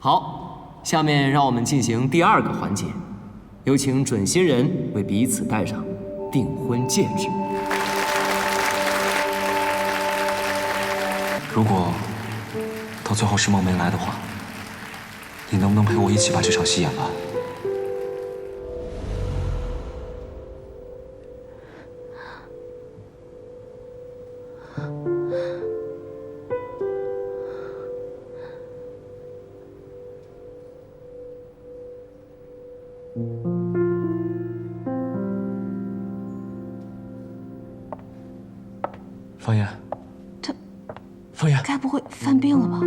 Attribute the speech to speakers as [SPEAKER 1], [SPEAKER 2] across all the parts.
[SPEAKER 1] 好，下面让我们进行第二个环节，有请准新人为彼此戴上订婚戒指。
[SPEAKER 2] 如果到最后是梦没来的话，你能不能陪我一起把这场戏演完？方言，
[SPEAKER 3] 他
[SPEAKER 2] 方言，
[SPEAKER 3] 该不会犯病了吧？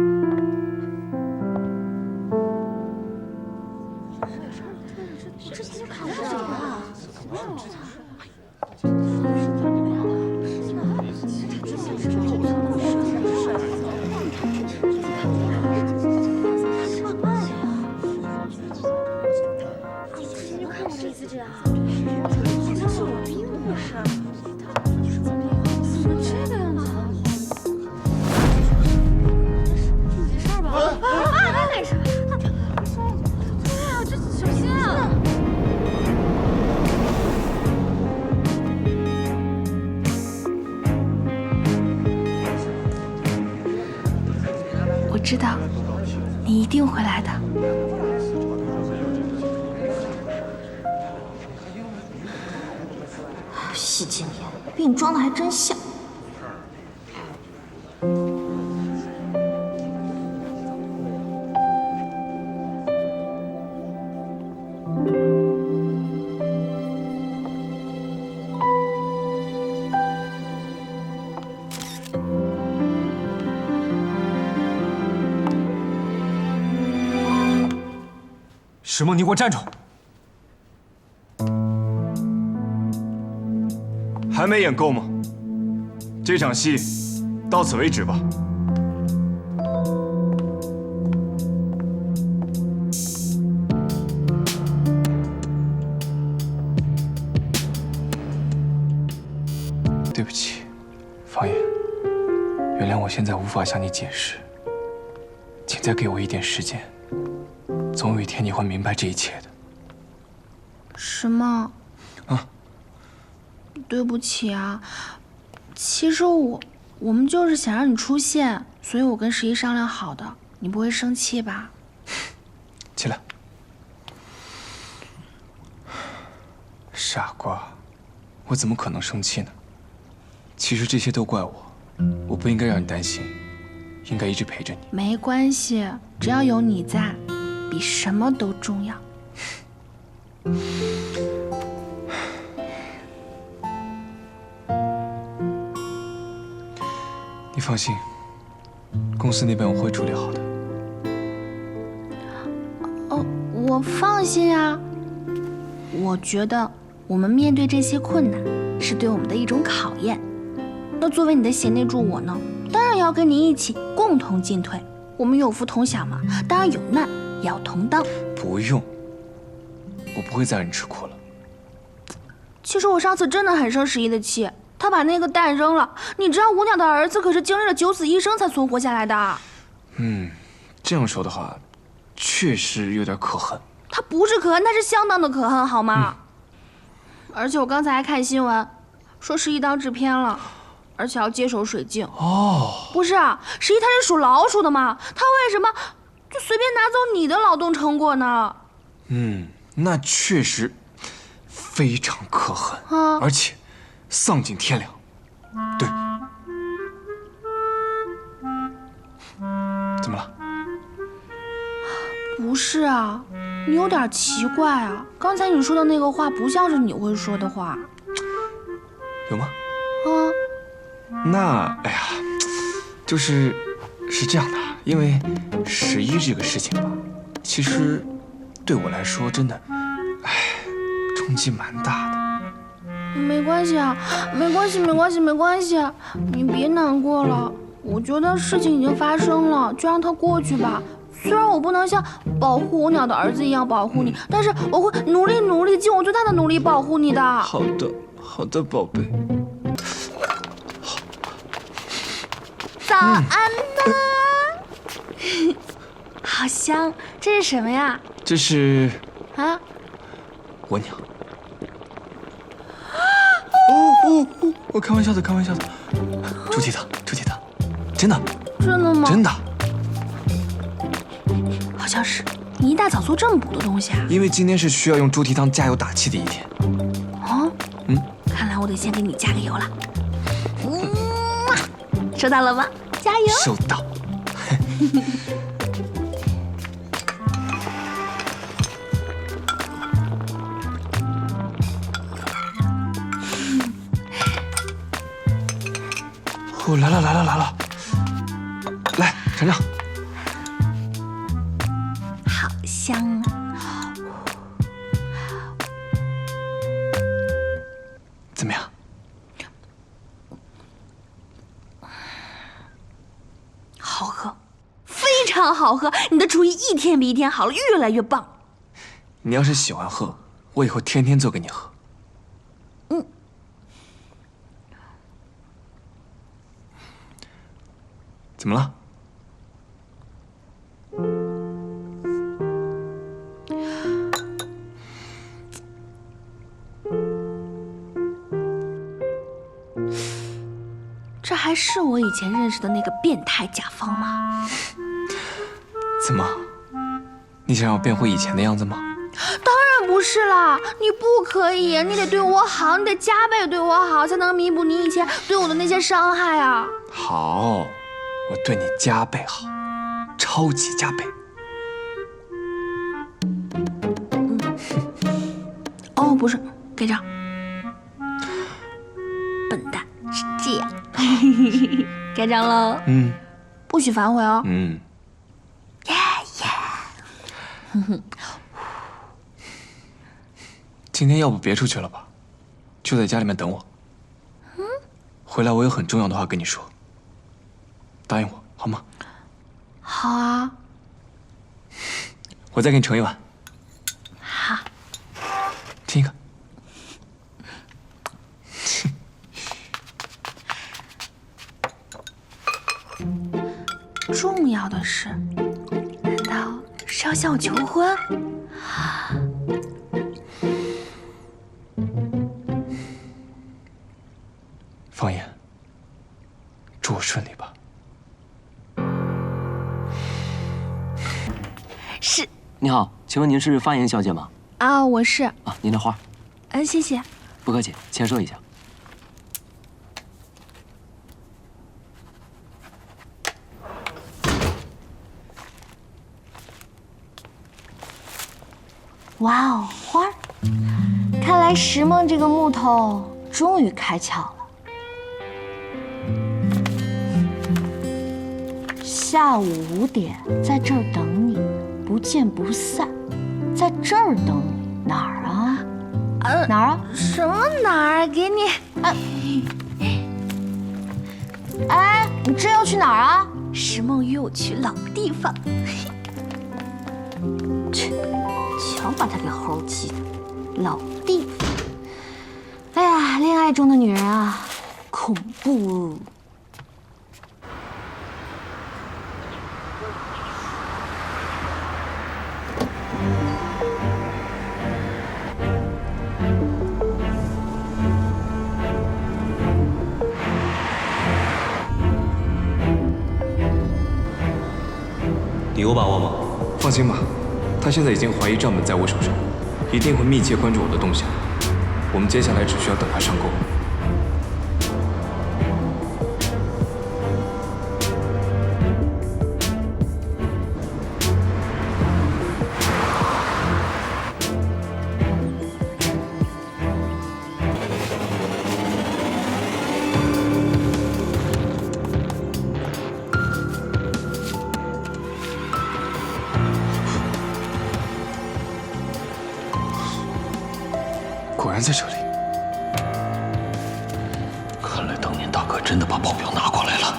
[SPEAKER 3] 真像。
[SPEAKER 2] 石梦，你给我站住！
[SPEAKER 4] 还没演够吗？这场戏到此为止吧。
[SPEAKER 2] 对不起，方言，原谅我现在无法向你解释，请再给我一点时间，总有一天你会明白这一切的。
[SPEAKER 3] 什么，
[SPEAKER 2] 啊，
[SPEAKER 3] 对不起啊，其实我我们就是想让你出现，所以我跟十一商量好的，你不会生气吧？
[SPEAKER 2] 起来，傻瓜，我怎么可能生气呢？其实这些都怪我，我不应该让你担心，应该一直陪着你。
[SPEAKER 3] 没关系，只要有你在，比什么都重要。
[SPEAKER 2] 放心，公司那边我会处理好的。
[SPEAKER 3] 哦，我放心啊。我觉得我们面对这些困难，是对我们的一种考验。那作为你的贤内助，我呢，当然要跟您一起共同进退。我们有福同享嘛，当然有难也要同当。
[SPEAKER 2] 不用，我不会再让你吃苦了。
[SPEAKER 3] 其实我上次真的很生十一的气，他把那个蛋扔了。你知道五鸟的儿子可是经历了九死一生才存活下来的。
[SPEAKER 2] 嗯，这样说的话，确实有点可恨。
[SPEAKER 3] 他不是可恨，他是相当的可恨，好吗？而且我刚才还看新闻，说十一当制片了，而且要接手水镜。
[SPEAKER 2] 哦，
[SPEAKER 3] 不是啊，十一他是属老鼠的嘛，他为什么就随便拿走你的劳动成果呢？
[SPEAKER 2] 嗯，那确实非常可恨，
[SPEAKER 3] 啊
[SPEAKER 2] 而且丧尽天良。对，怎么了？
[SPEAKER 3] 不是啊，你有点奇怪啊，刚才你说的那个话不像是你会说的话。
[SPEAKER 2] 有吗？
[SPEAKER 3] 啊，
[SPEAKER 2] 那哎呀，就是是这样的，因为十一这个事情吧，其实对我来说真的，哎，冲击蛮大的。
[SPEAKER 3] 没关系啊，没关系，没关系，没关系，你别难过了。我觉得事情已经发生了，就让它过去吧。虽然我不能像保护我鸟的儿子一样保护你，但是我会努力努力，尽我最大的努力保护你的。
[SPEAKER 2] 好的，好的，宝贝。
[SPEAKER 3] 早安呢。好 好香！这是什么呀？
[SPEAKER 2] 这是
[SPEAKER 3] 啊？
[SPEAKER 2] 我娘。哦哦哦！我开玩笑的，开玩笑的。猪蹄汤，猪蹄汤，真的，
[SPEAKER 3] 真的吗？
[SPEAKER 2] 真的。
[SPEAKER 3] 好像是。你一大早做这么补的东西啊？
[SPEAKER 2] 因为今天是需要用猪蹄汤加油打气的一天。
[SPEAKER 3] 哦，
[SPEAKER 2] 嗯，
[SPEAKER 3] 看来我得先给你加个油了。嗯，收到了吗？加油！
[SPEAKER 2] 收到。哦，来了来了来了，来尝尝。
[SPEAKER 3] 好香啊！
[SPEAKER 2] 怎么样？
[SPEAKER 3] 好喝，非常好喝！你的厨艺一天比一天好了，越来越棒。
[SPEAKER 2] 你要是喜欢喝，我以后天天做给你喝。怎么了？
[SPEAKER 3] 这还是我以前认识的那个变态甲方吗？
[SPEAKER 2] 怎么？你想让我变回以前的样子吗？
[SPEAKER 3] 当然不是啦！你不可以，你得对我好，你得加倍对我好，才能弥补你以前对我的那些伤害啊！
[SPEAKER 2] 好，我对你加倍好，超级加倍。
[SPEAKER 3] 哦，不是，给这。笨蛋，是这样。盖章喽。
[SPEAKER 2] 嗯。
[SPEAKER 3] 不许反悔哦。
[SPEAKER 2] 嗯。
[SPEAKER 3] 耶耶。
[SPEAKER 2] 今天要不别出去了吧，就在家里面等我。
[SPEAKER 3] 嗯。
[SPEAKER 2] 回来我有很重要的话跟你说，答应我好吗？
[SPEAKER 3] 好啊。
[SPEAKER 2] 我再给你盛一碗。
[SPEAKER 3] 好。
[SPEAKER 2] 亲一个。
[SPEAKER 3] 重要的是，难道是要向我求婚？
[SPEAKER 1] 请问您是方言小姐吗？
[SPEAKER 3] 啊，我是。
[SPEAKER 1] 啊，您的花。
[SPEAKER 3] 嗯，谢谢。
[SPEAKER 1] 不客气，签收一下。
[SPEAKER 5] 哇哦，花儿！看来石梦这个木头终于开窍了。下午五点在这儿等你，不见不散。在这儿等你哪儿啊？
[SPEAKER 3] 呃，
[SPEAKER 5] 哪儿啊？
[SPEAKER 3] 什么哪儿？给你。
[SPEAKER 5] 哎，哎，你这要去哪儿啊？
[SPEAKER 3] 石梦约我去老地方。
[SPEAKER 5] 切。瞧把他给齁气的，老地方。哎呀，恋爱中的女人啊，恐怖。
[SPEAKER 6] 你有把握吗？
[SPEAKER 2] 放心吧。他现在已经怀疑账本在我手上，一定会密切关注我的动向。我们接下来只需要等他上钩。
[SPEAKER 6] 真的把报表拿过来了。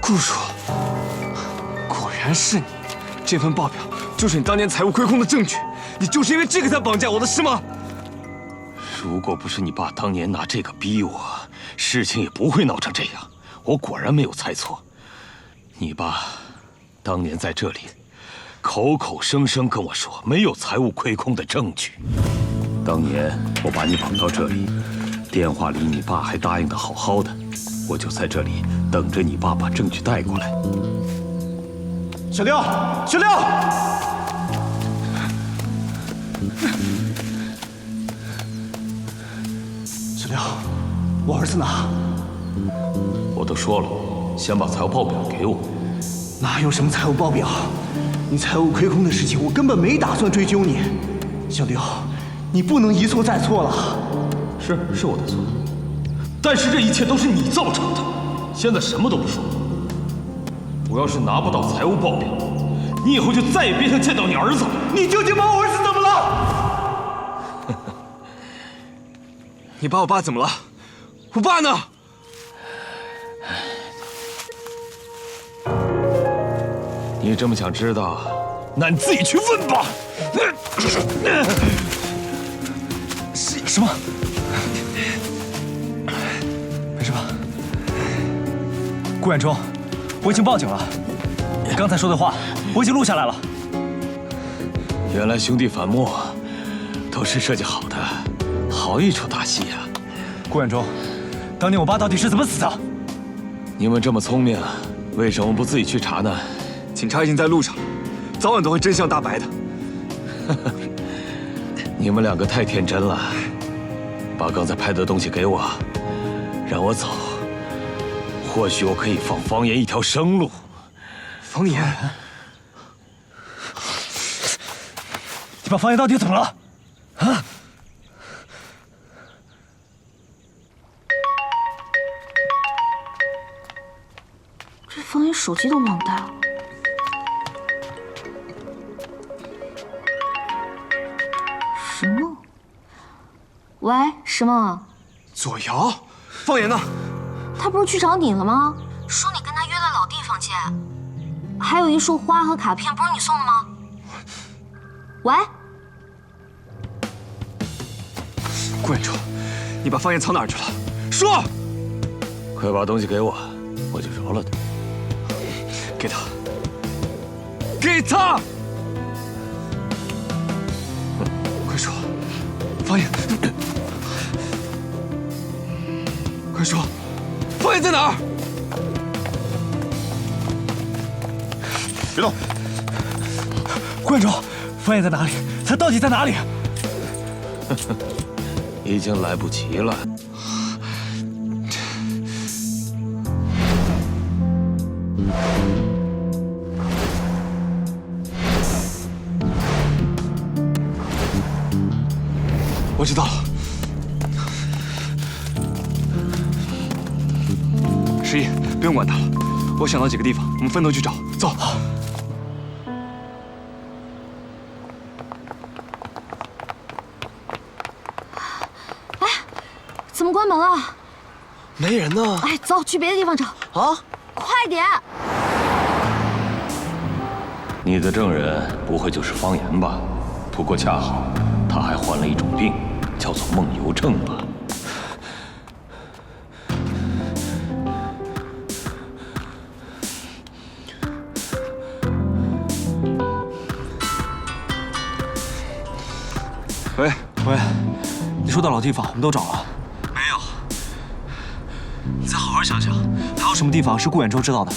[SPEAKER 2] 顾叔，果然是你，这份报表就是你当年财务亏空的证据，你就是因为这个才绑架我的，是吗？
[SPEAKER 6] 如果不是你爸当年拿这个逼我，事情也不会闹成这样。我果然没有猜错，你爸当年在这里口口声声跟我说没有财务亏空的证据。当年我把你绑到这里，电话里你爸还答应的好好的，我就在这里等着你爸把证据带过来。
[SPEAKER 4] 小六，小六，
[SPEAKER 7] 小廖，我儿子呢？
[SPEAKER 6] 我都说了，先把财务报表给我。
[SPEAKER 7] 哪有什么财务报表？你财务亏空的事情，我根本没打算追究你。小刘，你不能一错再错了。
[SPEAKER 6] 是，是我的错，但是这一切都是你造成的。现在什么都不说，我要是拿不到财务报表，你以后就再也别想见到你儿子了。
[SPEAKER 7] 你究竟把我儿子
[SPEAKER 2] 你把我爸怎么了？我爸呢？
[SPEAKER 6] 你这么想知道，那你自己去问吧。
[SPEAKER 2] 什什么？没事吧？
[SPEAKER 7] 顾远忠，我已经报警了。你刚才说的话，我已经录下来了。
[SPEAKER 6] 原来兄弟反目都是设计好的，好一出大戏呀！
[SPEAKER 7] 顾远忠，当年我爸到底是怎么死的？
[SPEAKER 6] 你们这么聪明，为什么不自己去查呢？
[SPEAKER 2] 警察已经在路上，早晚都会真相大白的。
[SPEAKER 6] 你们两个太天真了，把刚才拍的东西给我，让我走，或许我可以放方言一条生路。
[SPEAKER 2] 方言，
[SPEAKER 7] 你把方言到底怎么了？
[SPEAKER 5] 手机都忘带了。石梦，喂，石梦，
[SPEAKER 2] 左瑶，方言呢？
[SPEAKER 5] 他不是去找你了吗？说你跟他约在老地方见，还有一束花和卡片，不是你送的吗？喂，
[SPEAKER 2] 顾远忠，你把方言藏哪儿去了？说！
[SPEAKER 6] 快把东西给我，我就饶了他。
[SPEAKER 2] 给他，给他！快说，方言，快说，方言在哪儿？
[SPEAKER 7] 别动！顾远忠，方言在哪里？他到底在哪里？
[SPEAKER 6] 已经来不及了。
[SPEAKER 2] 我想到几个地方，我们分头去找。走。
[SPEAKER 5] 哎怎么关门了？
[SPEAKER 2] 没人呢。
[SPEAKER 5] 哎，走，去别的地方找。
[SPEAKER 2] 啊？
[SPEAKER 5] 快点！
[SPEAKER 6] 你的证人不会就是方言吧？不过恰好他还患了一种病，叫做梦游症吧？
[SPEAKER 7] 地方我们都找了，没有。你再好好想想，还有什么地方是顾远洲知道的？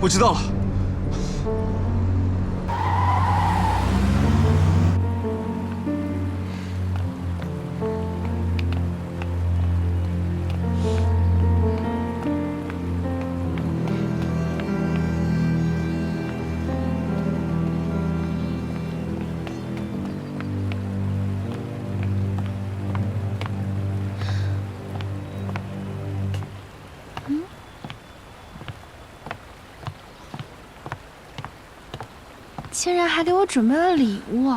[SPEAKER 2] 我知道了。
[SPEAKER 3] 竟然还给我准备了礼物。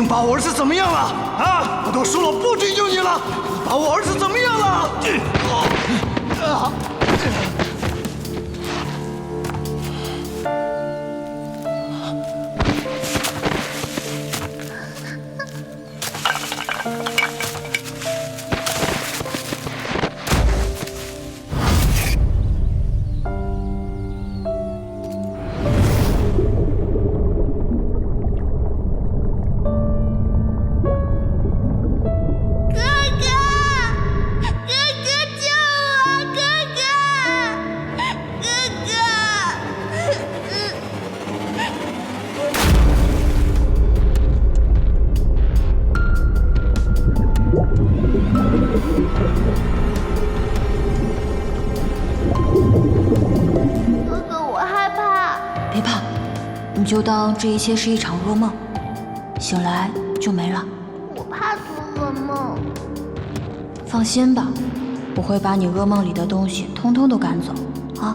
[SPEAKER 7] 你把我儿子怎么样了？啊！我都说了不追究你了，把我儿子怎么样了？
[SPEAKER 5] 当这一切是一场噩梦，醒来就没了。
[SPEAKER 3] 我怕做噩梦。
[SPEAKER 5] 放心吧，我会把你噩梦里的东西通通都赶走啊。